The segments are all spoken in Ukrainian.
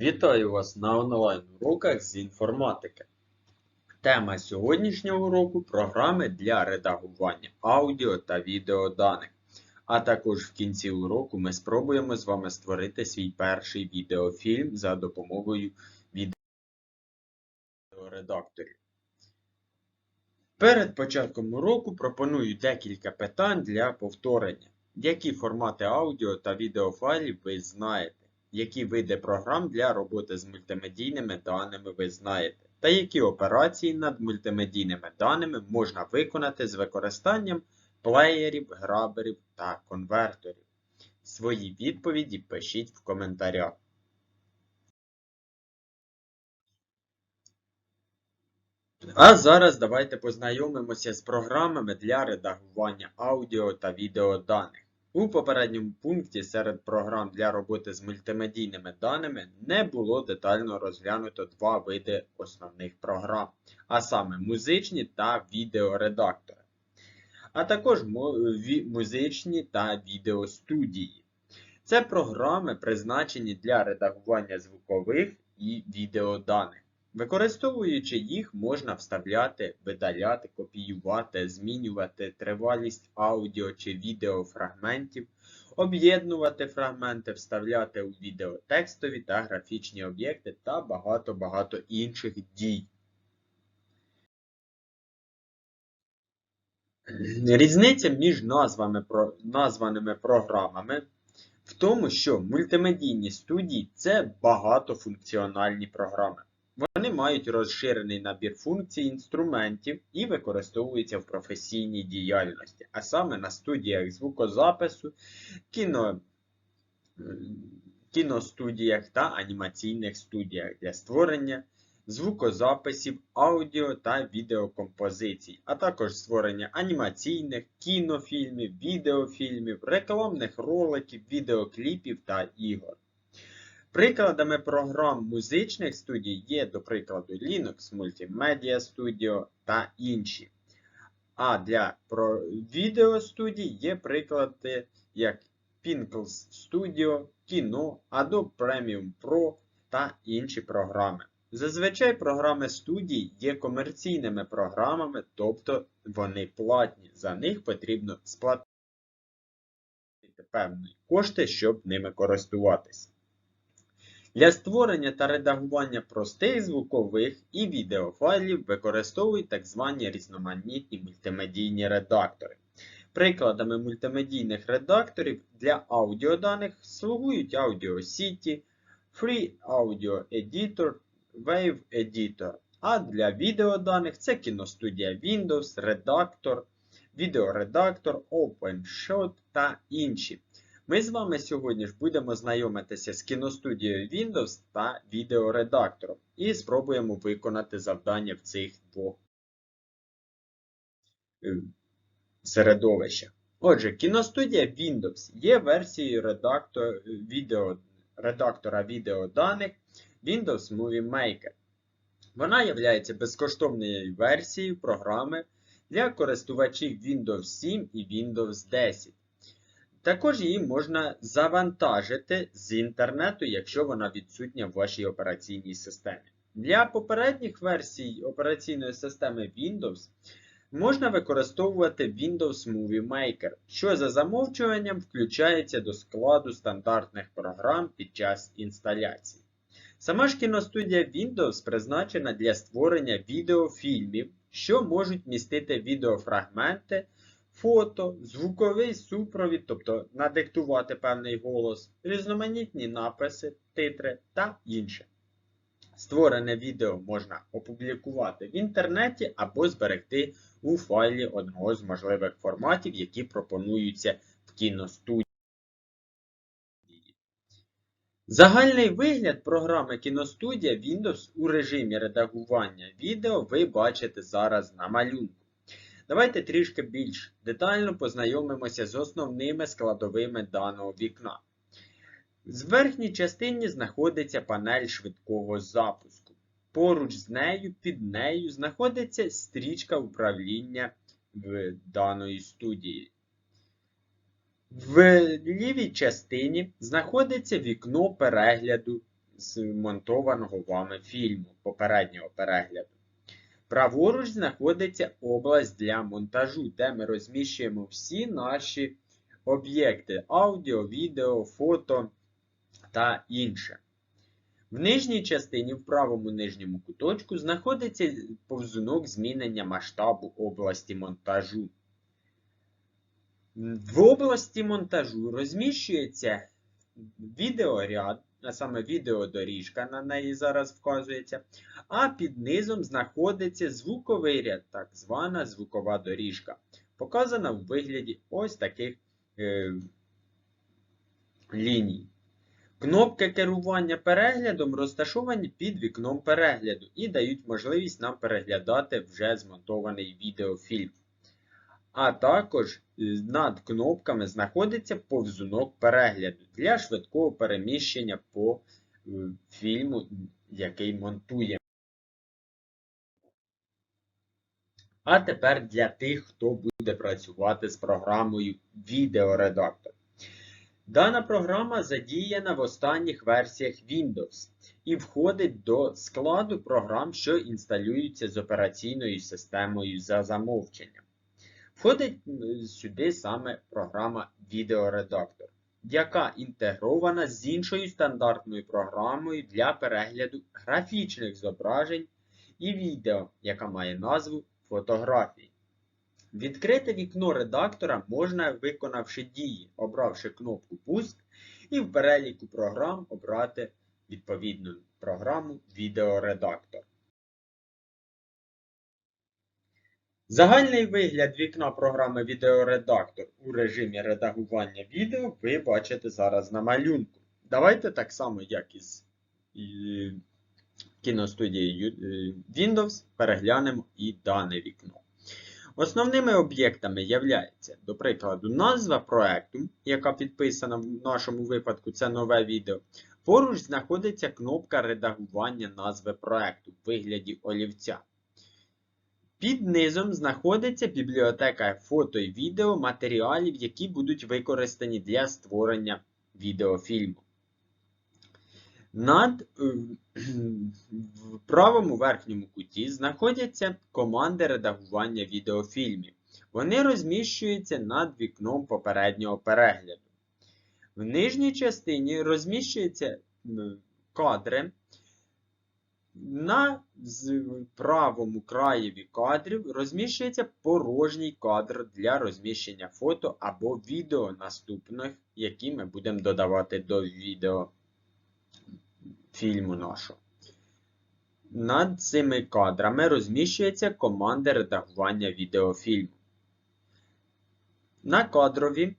Вітаю вас на онлайн-уроках з інформатики. Тема сьогоднішнього уроку програми для редагування аудіо та відеоданих. А також в кінці уроку ми спробуємо з вами створити свій перший відеофільм за допомогою відеоредакторів. Перед початком уроку пропоную декілька питань для повторення. Які формати аудіо та відеофайлів ви знаєте? Які види програм для роботи з мультимедійними даними ви знаєте? Та які операції над мультимедійними даними можна виконати з використанням плеєрів, граберів та конверторів? Свої відповіді пишіть в коментарях. А зараз давайте познайомимося з програмами для редагування аудіо та відеоданих. У попередньому пункті серед програм для роботи з мультимедійними даними не було детально розглянуто два види основних програм, а саме музичні та відеоредактори, а також музичні та відеостудії. Це програми призначені для редагування звукових і відеоданих. Використовуючи їх, можна вставляти, видаляти, копіювати, змінювати тривалість аудіо чи відеофрагментів, об'єднувати фрагменти, вставляти у відео текстові та графічні об'єкти та багато-багато інших дій. Різниця між назвами, названими програмами в тому, що мультимедійні студії це багатофункціональні програми. Вони мають розширений набір функцій інструментів і використовуються в професійній діяльності, а саме на студіях звукозапису, кіно, кіностудіях та анімаційних студіях для створення звукозаписів, аудіо та відеокомпозицій, а також створення анімаційних, кінофільмів, відеофільмів, рекламних роликів, відеокліпів та ігор. Прикладами програм музичних студій є, до прикладу, Linux Multimedia Studio та інші. А для відеостудій є приклади як Pinkles Studio, Kino, Adobe Premium Pro та інші програми. Зазвичай програми студій є комерційними програмами, тобто вони платні. За них потрібно сплатити певні кошти, щоб ними користуватися. Для створення та редагування простих звукових і відеофайлів використовують так звані різноманітні мультимедійні редактори. Прикладами мультимедійних редакторів для аудіоданих слугують Audio City, Free Audio Editor, Wave Editor. А для відеоданих це кіностудія Windows, редактор, відеоредактор, OpenShot та інші. Ми з вами сьогодні ж будемо знайомитися з кіностудією Windows та відеоредактором і спробуємо виконати завдання в цих двох е, середовищах. Отже, кіностудія Windows є версією редактор, відео, редактора відеоданих Windows Movie Maker. Вона є безкоштовною версією програми для користувачів Windows 7 і Windows 10. Також її можна завантажити з інтернету, якщо вона відсутня в вашій операційній системі. Для попередніх версій операційної системи Windows можна використовувати Windows Movie Maker, що за замовчуванням включається до складу стандартних програм під час інсталяції. Сама ж кіностудія Windows призначена для створення відеофільмів, що можуть містити відеофрагменти фото, звуковий супровід, тобто надиктувати певний голос, різноманітні написи, титри та інше. Створене відео можна опублікувати в інтернеті або зберегти у файлі одного з можливих форматів, які пропонуються в кіностудії. Загальний вигляд програми Кіностудія Windows у режимі редагування відео ви бачите зараз на малюнку. Давайте трішки більш детально познайомимося з основними складовими даного вікна. В верхній частині знаходиться панель швидкого запуску. Поруч з нею, під нею, знаходиться стрічка управління в даної студії. В лівій частині знаходиться вікно перегляду змонтованого вами фільму попереднього перегляду. Праворуч знаходиться область для монтажу, де ми розміщуємо всі наші об'єкти аудіо, відео, фото та інше. В нижній частині, в правому нижньому куточку, знаходиться повзунок змінення масштабу області монтажу. В області монтажу розміщується відеоряд, а саме відеодоріжка на неї зараз вказується, а під низом знаходиться звуковий ряд, так звана звукова доріжка, показана в вигляді ось таких е, ліній. Кнопки керування переглядом розташовані під вікном перегляду і дають можливість нам переглядати вже змонтований відеофільм. А також над кнопками знаходиться повзунок перегляду для швидкого переміщення по е, фільму, який монтуємо. А тепер для тих, хто буде працювати з програмою відеоредактор. Дана програма задіяна в останніх версіях Windows і входить до складу програм, що інсталюються з операційною системою за замовченням. Входить сюди саме програма відеоредактор, яка інтегрована з іншою стандартною програмою для перегляду графічних зображень і відео, яка має назву фотографії. Відкрити вікно редактора можна, виконавши дії, обравши кнопку Пуск і в переліку програм обрати відповідну програму Відеоредактор. Загальний вигляд вікна програми Відеоредактор у режимі редагування відео ви бачите зараз на малюнку. Давайте так само, як із кіностудії Windows, переглянемо і дане вікно. Основними об'єктами являються, до прикладу, назва проекту, яка підписана в нашому випадку, це нове відео. Поруч знаходиться кнопка редагування назви проекту в вигляді олівця. Під низом знаходиться бібліотека фото і відео матеріалів, які будуть використані для створення відеофільму. Над в правому верхньому куті знаходяться команди редагування відеофільмів. Вони розміщуються над вікном попереднього перегляду. В нижній частині розміщуються кадри. На правому краєві кадрів розміщується порожній кадр для розміщення фото або відео наступних, які ми будемо додавати до відео фільму нашого. Над цими кадрами розміщується команда редагування відеофільму. На кадрові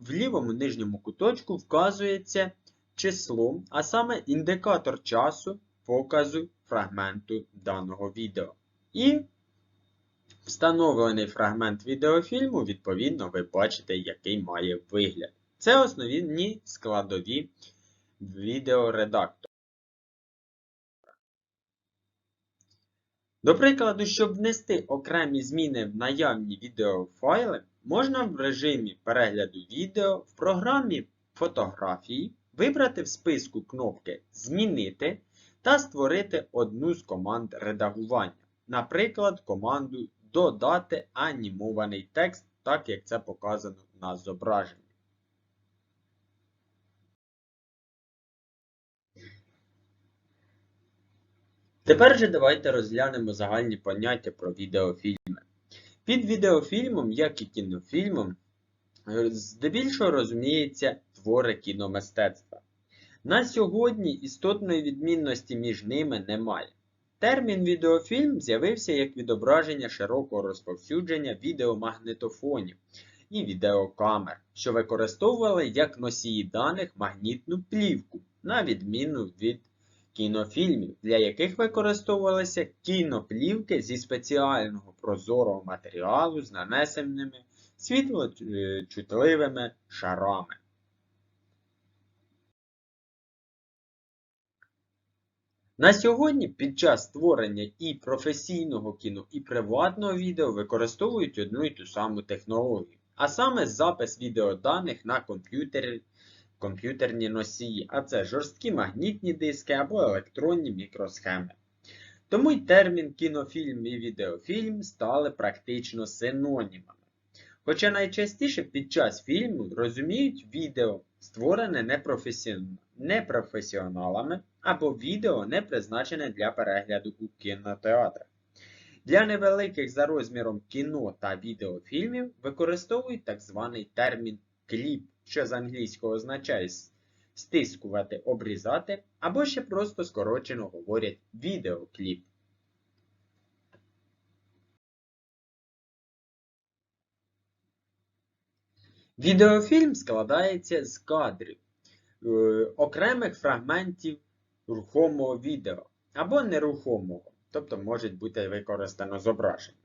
в лівому нижньому куточку вказується число, а саме індикатор часу показу фрагменту даного відео. І встановлений фрагмент відеофільму, відповідно, ви бачите, який має вигляд. Це основні складові відеоредактора. До прикладу, щоб внести окремі зміни в наявні відеофайли, можна в режимі перегляду відео в програмі фотографії вибрати в списку кнопки Змінити та створити одну з команд редагування. Наприклад, команду Додати анімований текст, так як це показано на зображенні. Тепер же давайте розглянемо загальні поняття про відеофільми. Під відеофільмом, як і кінофільмом, здебільшого розуміється твори кіномистецтва. На сьогодні істотної відмінності між ними немає. Термін відеофільм з'явився як відображення широкого розповсюдження відеомагнитофонів і відеокамер, що використовували як носії даних магнітну плівку, на відміну від кінофільмів, для яких використовувалися кіноплівки зі спеціального прозорого матеріалу з нанесеними світлочутливими шарами. На сьогодні під час створення і професійного кіно, і приватного відео використовують одну і ту саму технологію, а саме запис відеоданих на комп'ютері комп'ютерні носії, а це жорсткі магнітні диски або електронні мікросхеми. Тому й термін кінофільм і відеофільм стали практично синонімами. Хоча найчастіше під час фільму розуміють відео, створене непрофесіон- непрофесіоналами, або відео не призначене для перегляду у кінотеатрах. Для невеликих за розміром кіно та відеофільмів використовують так званий термін кліп, що з англійського означає стискувати, обрізати, або ще просто скорочено говорять відеокліп. Відеофільм складається з кадрів, е, окремих фрагментів рухомого відео або нерухомого, тобто може бути використано зображення.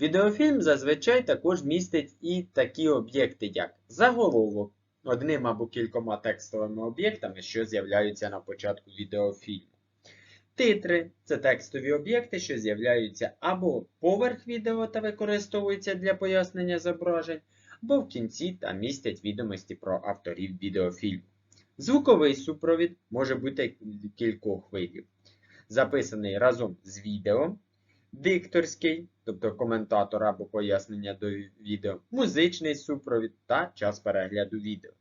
Відеофільм зазвичай також містить і такі об'єкти, як заголовок, одним або кількома текстовими об'єктами, що з'являються на початку відеофільму. Титри це текстові об'єкти, що з'являються або поверх відео та використовуються для пояснення зображень, або в кінці та містять відомості про авторів відеофільму. Звуковий супровід може бути кількох видів, записаний разом з відео, дикторський, тобто коментатор або пояснення до відео, музичний супровід та час перегляду відео.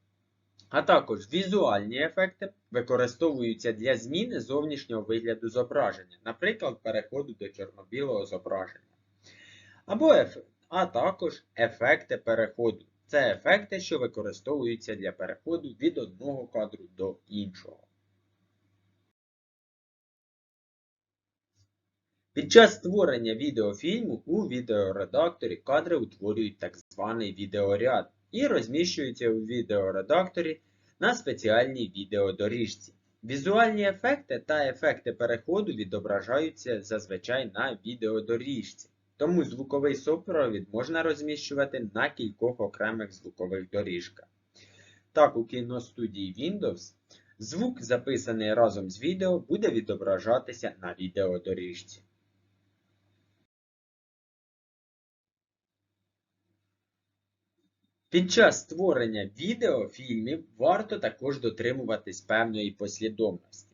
А також візуальні ефекти використовуються для зміни зовнішнього вигляду зображення, наприклад, переходу до чорно-білого зображення. Або еф... А також ефекти переходу. Це ефекти, що використовуються для переходу від одного кадру до іншого. Під час створення відеофільму у відеоредакторі кадри утворюють так званий відеоряд і розміщуються у відеоредакторі на спеціальній відеодоріжці. Візуальні ефекти та ефекти переходу відображаються зазвичай на відеодоріжці, тому звуковий супровід можна розміщувати на кількох окремих звукових доріжках. Так, у кіностудії Windows звук, записаний разом з відео, буде відображатися на відеодоріжці. Під час створення відеофільмів варто також дотримуватись певної послідовності.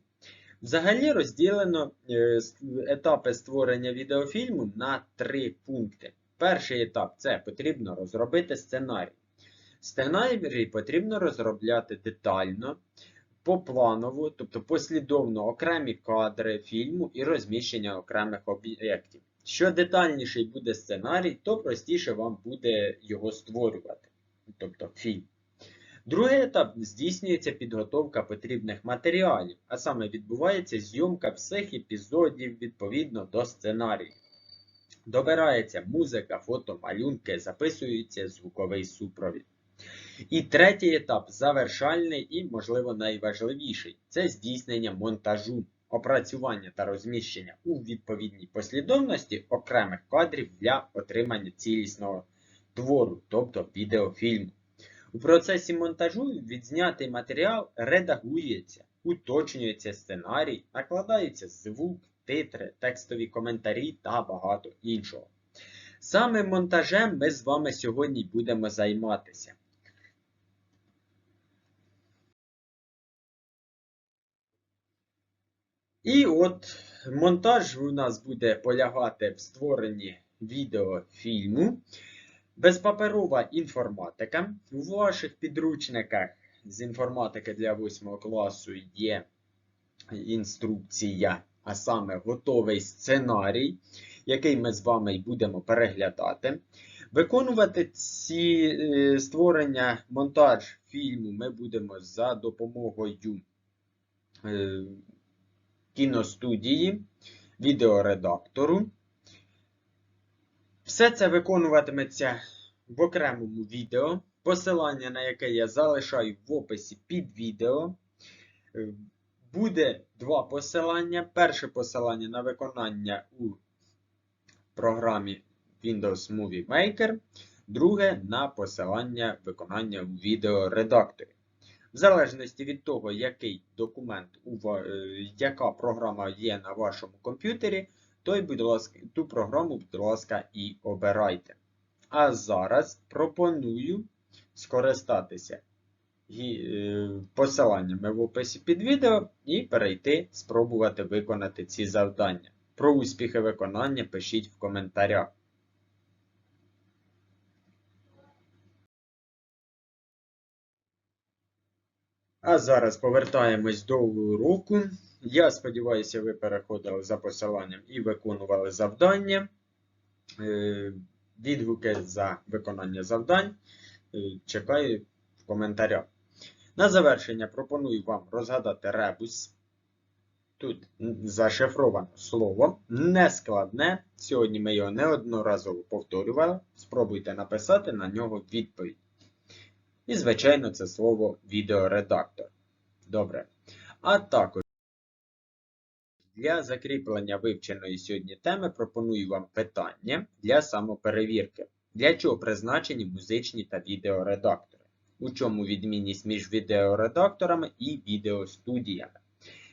Взагалі розділено е, етапи створення відеофільму на три пункти. Перший етап це потрібно розробити сценарій. Сценарій потрібно розробляти детально, попланово, тобто послідовно окремі кадри фільму і розміщення окремих об'єктів. Що детальніший буде сценарій, то простіше вам буде його створювати тобто фільм. Другий етап здійснюється підготовка потрібних матеріалів, а саме відбувається зйомка всіх епізодів відповідно до сценарію. Добирається музика, фото, малюнки, записується звуковий супровід. І третій етап завершальний і, можливо, найважливіший це здійснення монтажу, опрацювання та розміщення у відповідній послідовності окремих кадрів для отримання цілісного твору, тобто відеофільму. У процесі монтажу відзнятий матеріал редагується, уточнюється сценарій, накладається звук, титри, текстові коментарі та багато іншого. Саме монтажем ми з вами сьогодні будемо займатися. І от монтаж у нас буде полягати в створенні відеофільму. Безпаперова інформатика. У ваших підручниках з інформатики для 8 класу є інструкція, а саме готовий сценарій, який ми з вами й будемо переглядати. Виконувати ці е, створення, монтаж фільму ми будемо за допомогою е, кіностудії, відеоредактору. Все це виконуватиметься в окремому відео, посилання на яке я залишаю в описі під відео. Буде два посилання. Перше посилання на виконання у програмі Windows Movie Maker, друге на посилання виконання у відеоредакторі. В залежності від того, який документ, е, яка програма є на вашому комп'ютері, той, будь ласка, ту програму, будь ласка, і обирайте. А зараз пропоную скористатися е, посиланнями в описі під відео і перейти спробувати виконати ці завдання. Про успіхи виконання пишіть в коментарях. А зараз повертаємось до уроку. Я сподіваюся, ви переходили за посиланням і виконували завдання. Е, Відгуки за виконання завдань е, чекаю в коментарях. На завершення пропоную вам розгадати ребус. Тут зашифроване слово, нескладне. Сьогодні ми його неодноразово повторювали. Спробуйте написати на нього відповідь. І, звичайно, це слово відеоредактор. Добре. А також для закріплення вивченої сьогодні теми пропоную вам питання для самоперевірки. Для чого призначені музичні та відеоредактори? У чому відмінність між відеоредакторами і відеостудіями?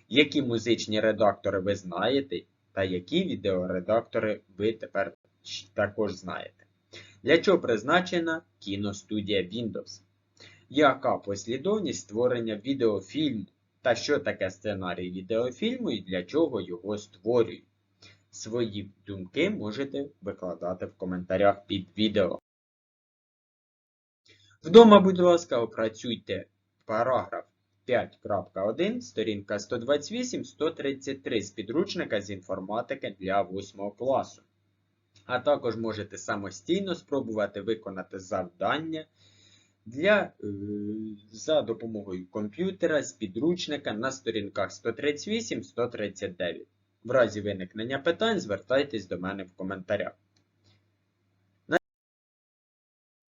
Які музичні редактори ви знаєте, та які відеоредактори ви тепер також знаєте? Для чого призначена кіностудія Windows? Яка послідовність створення відеофільму? Та що таке сценарій відеофільму і для чого його створюють? Свої думки можете викладати в коментарях під відео. Вдома, будь ласка, опрацюйте параграф 5.1, сторінка 128-133 з підручника з інформатики для 8 класу. А також можете самостійно спробувати виконати завдання для, е, за допомогою комп'ютера з підручника на сторінках 138-139. В разі виникнення питань звертайтесь до мене в коментарях. На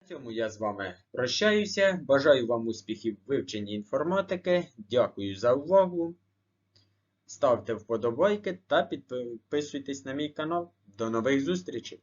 цьому я з вами прощаюся. Бажаю вам успіхів в вивченні інформатики. Дякую за увагу. Ставте вподобайки та підписуйтесь на мій канал. До нових зустрічей!